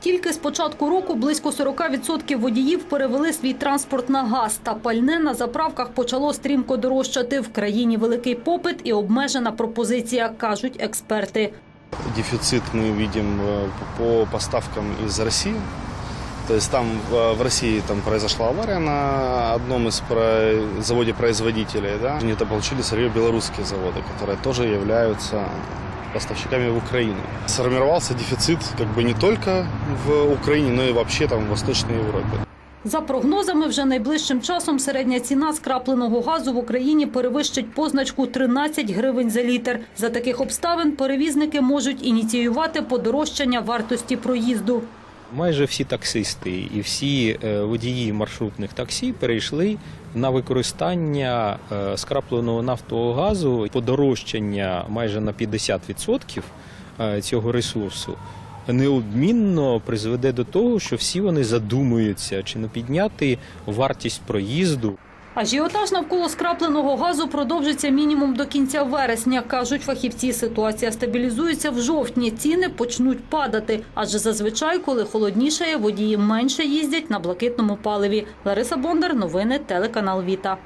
Тільки з початку року близько 40% водіїв перевели свій транспорт на газ, та пальне на заправках почало стрімко дорожчати. В країні великий попит і обмежена пропозиція, кажуть експерти. Дефицит мы видим э, по поставкам из России. То есть там э, в России там произошла авария на одном из про- заводе-производителей. Да? Они это получили сырье белорусские заводы, которые тоже являются поставщиками в Украину. Сформировался дефицит как бы не только в Украине, но и вообще там в Восточной Европе. За прогнозами, вже найближчим часом середня ціна скрапленого газу в Україні перевищить позначку 13 гривень за літр. За таких обставин перевізники можуть ініціювати подорожчання вартості проїзду. Майже всі таксисти і всі е, водії маршрутних таксі перейшли на використання е, скрапленого нафтового газу, подорожчання майже на 50% е, цього ресурсу. Неодмінно призведе до того, що всі вони задумуються, чи не підняти вартість проїзду. Ажіотаж навколо скрапленого газу продовжиться мінімум до кінця вересня. кажуть фахівці. Ситуація стабілізується в жовтні. Ціни почнуть падати. Адже зазвичай, коли холоднішає, водії менше їздять на блакитному паливі. Лариса Бондар, новини телеканал Віта.